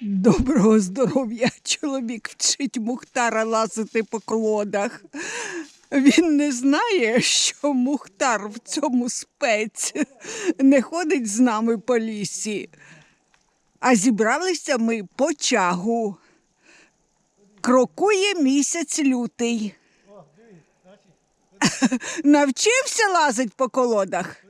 Доброго здоров'я! Чоловік вчить Мухтара лазити по колодах. Він не знає, що Мухтар в цьому спець не ходить з нами по лісі. А зібралися ми по чагу. Крокує місяць лютий. Навчився лазить по колодах?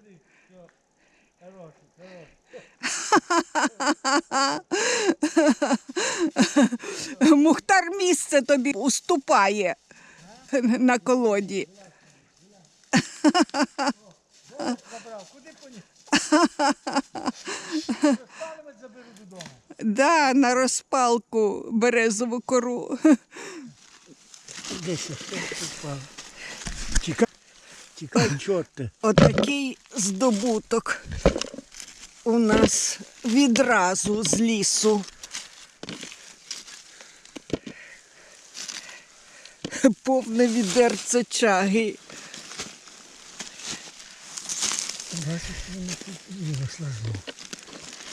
Мухтар місце тобі уступає на колоді. Куди поніс? Заберу додому. Да, на розпалку березову кору. Тікай, тікай, чорти. Отакий здобуток у нас відразу з лісу. Повне відерце чаги.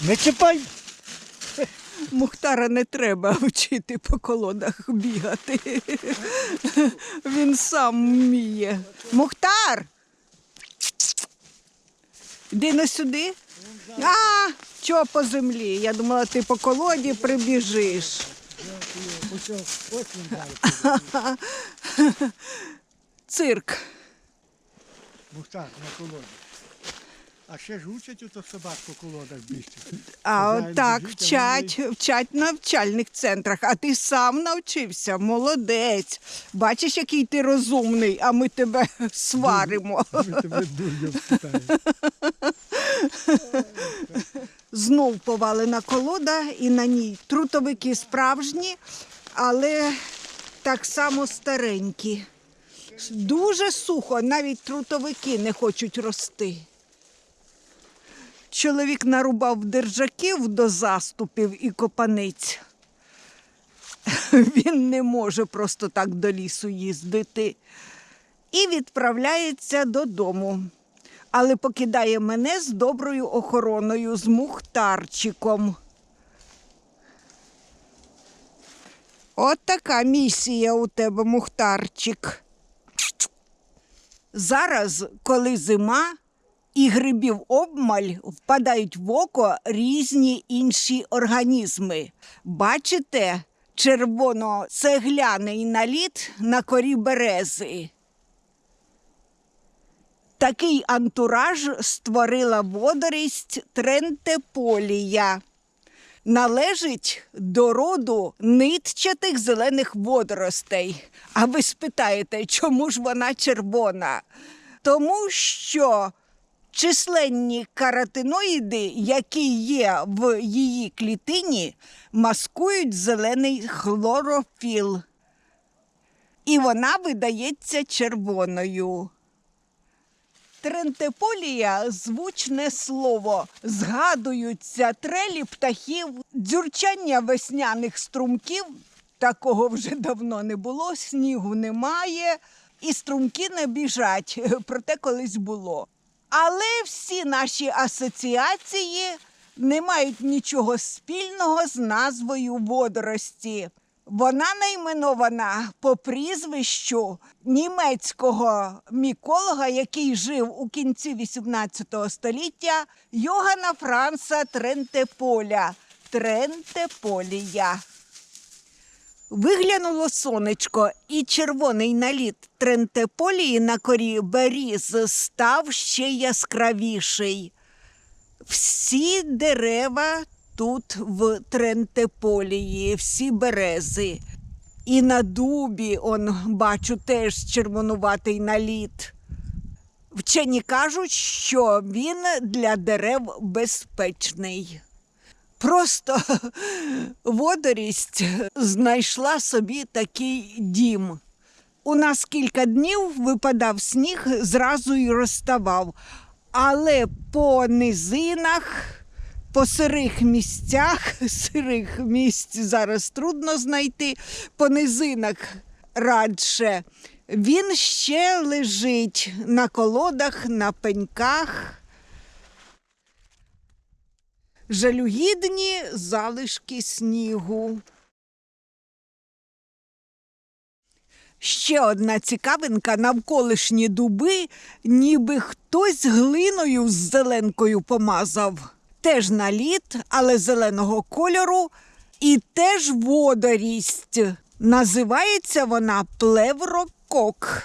Не чіпай! Мухтара не треба вчити по колодах бігати. Він сам вміє. Мухтар! Іди на сюди. А, чого по землі? Я думала, ти по колоді прибіжиш. Цирк. Мухтар на колоді. А ще ж учать ото собак по колодах бігти. А от так біжіть, а вчать, вчать в навчальних центрах, а ти сам навчився, молодець. Бачиш, який ти розумний, а ми тебе сваримо. Ми тебе дурням спитаємо. Знов повалена колода, і на ній трутовики справжні, але так само старенькі. Дуже сухо, навіть трутовики не хочуть рости. Чоловік нарубав держаків до заступів і копаниць. Він не може просто так до лісу їздити. І відправляється додому але покидає мене з доброю охороною, з мухтарчиком. От така місія у тебе, мухтарчик. Зараз, коли зима і грибів обмаль, впадають в око різні інші організми. Бачите червоно-цегляний наліт на корі берези. Такий антураж створила водорість трентеполія. Належить до роду нитчатих зелених водоростей. А ви спитаєте, чому ж вона червона? Тому що численні каротиноїди, які є в її клітині, маскують зелений хлорофіл. І вона видається червоною. Трентеполія звучне слово. Згадуються трелі птахів, дзюрчання весняних струмків. Такого вже давно не було, снігу немає, і струмки не біжать, проте колись було. Але всі наші асоціації не мають нічого спільного з назвою водорості. Вона найменована по прізвищу німецького міколога, який жив у кінці XVIII століття Йогана Франца Трентеполя. Трентеполія. Виглянуло сонечко, і червоний наліт Трентеполії на корі беріз став ще яскравіший. Всі дерева тут в Трентеполії, всі берези. І на дубі, он, бачу, теж червонуватий наліт. Вчені кажуть, що він для дерев безпечний. Просто водорість знайшла собі такий дім. У нас кілька днів випадав сніг, зразу й розставав. Але по низинах, по сирих місцях, сирих місць зараз трудно знайти, по низинах радше. Він ще лежить на колодах, на пеньках. жалюгідні залишки снігу. Ще одна цікавинка навколишні дуби, ніби хтось глиною з зеленкою помазав. Теж наліт, але зеленого кольору, і теж водорість. Називається вона плеврокок.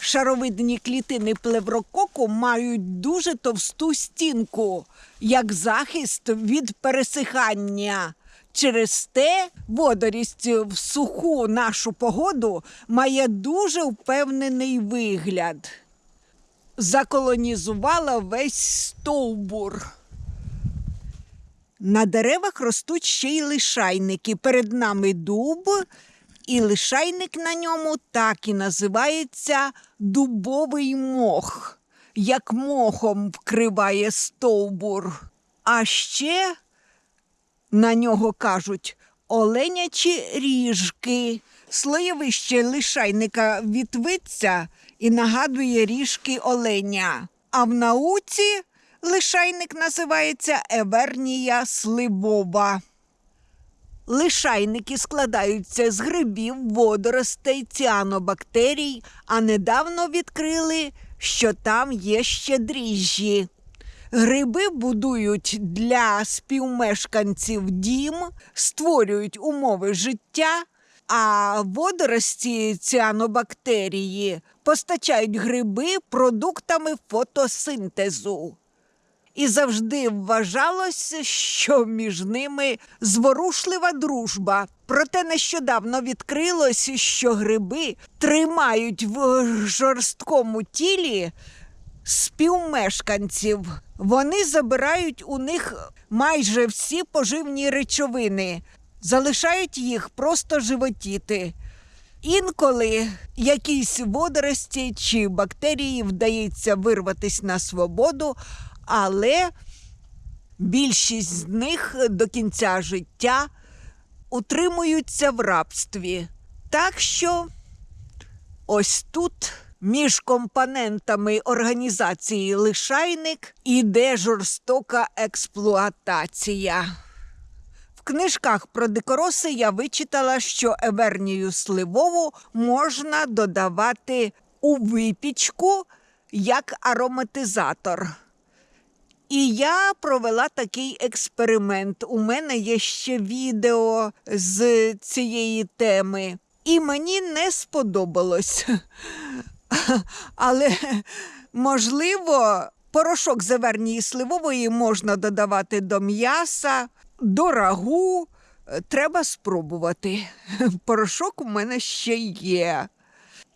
Шаровидні клітини плеврококу мають дуже товсту стінку, як захист від пересихання. Через те водорість в суху нашу погоду має дуже впевнений вигляд. Заколонізувала весь стовбур. На деревах ростуть ще й лишайники. Перед нами дуб, і лишайник на ньому так і називається дубовий мох, як мохом вкриває стовбур. А ще на нього кажуть оленячі ріжки. Слоєвище лишайника відвиться і нагадує ріжки оленя. А в науці лишайник називається Евернія сливова. Лишайники складаються з грибів, водоростей, ціанобактерій, а недавно відкрили, що там є ще дріжджі. Гриби будують для співмешканців дім, створюють умови життя, а водорості ціанобактерії постачають гриби продуктами фотосинтезу. І завжди вважалося, що між ними зворушлива дружба. Проте нещодавно відкрилось, що гриби тримають в жорсткому тілі співмешканців. Вони забирають у них майже всі поживні речовини, залишають їх просто животіти. Інколи якійсь водорості чи бактерії вдається вирватися на свободу, але більшість з них до кінця життя утримуються в рабстві. Так що ось тут між компонентами організації лишайник іде жорстока експлуатація. В книжках про дикороси я вичитала, що евернію сливову можна додавати у випічку як ароматизатор. І я провела такий експеримент. У мене є ще відео з цієї теми, і мені не сподобалось. Але, можливо, порошок з евернії сливової можна додавати до м'яса, до рагу. Треба спробувати. Порошок у мене ще є.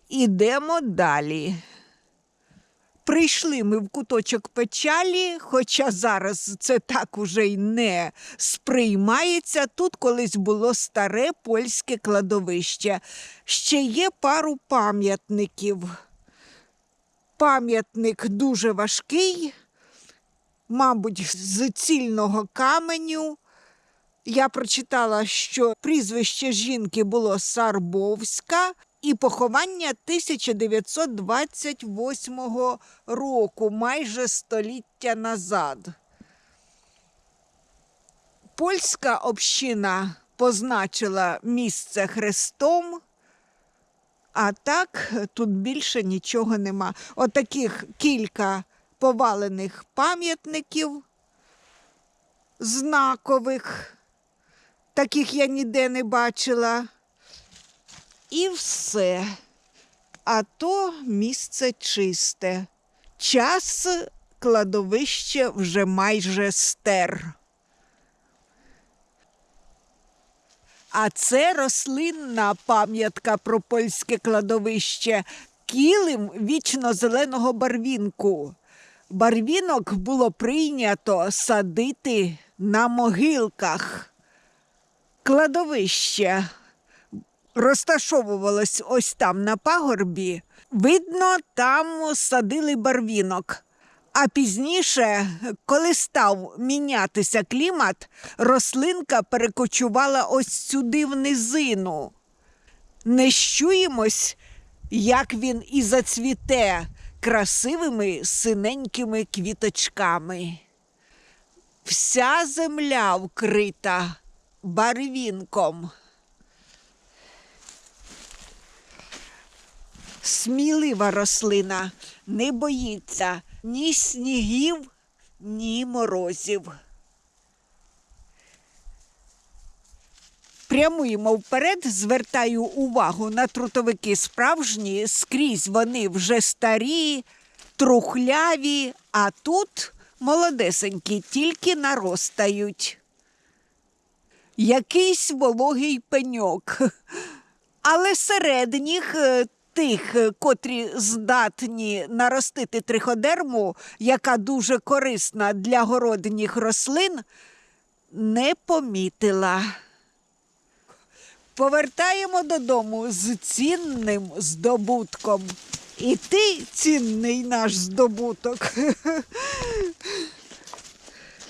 Ідемо далі. Прийшли ми в куточок печалі, хоча зараз це так уже й не сприймається. Тут колись було старе польське кладовище. Ще є пару пам'ятників. Пам'ятник дуже важкий, мабуть, з цільного каменю. Я прочитала, що прізвище жінки було Сарбовська і поховання 1928 року, майже століття назад. Польська община позначила місце хрестом, а так тут більше нічого нема. Отаких кілька повалених пам'ятників знакових. Таких я ніде не бачила. І все. А то місце чисте. Час кладовище вже майже стер. А це рослинна пам'ятка про польське кладовище, килим вічно-зеленого барвінку. Барвінок було прийнято садити на могилках. Кладовище розташовувалось ось там на пагорбі. Видно, там садили барвінок. А пізніше, коли став мінятися клімат, рослинка перекочувала ось сюди в низину. Не щуємось, як він і зацвіте красивими синенькими квіточками. Вся земля вкрита барвінком. Смілива рослина не боїться ні снігів, ні морозів. Прямуємо вперед, звертаю увагу на трутовики справжні, скрізь вони вже старі, трухляві, а тут молодесенькі, тільки наростають. Якийсь вологий пеньок. Але середніх е, тих, е, котрі здатні наростити триходерму, яка дуже корисна для городніх рослин, не помітила. Повертаємо додому з цінним здобутком. І ти цінний наш здобуток.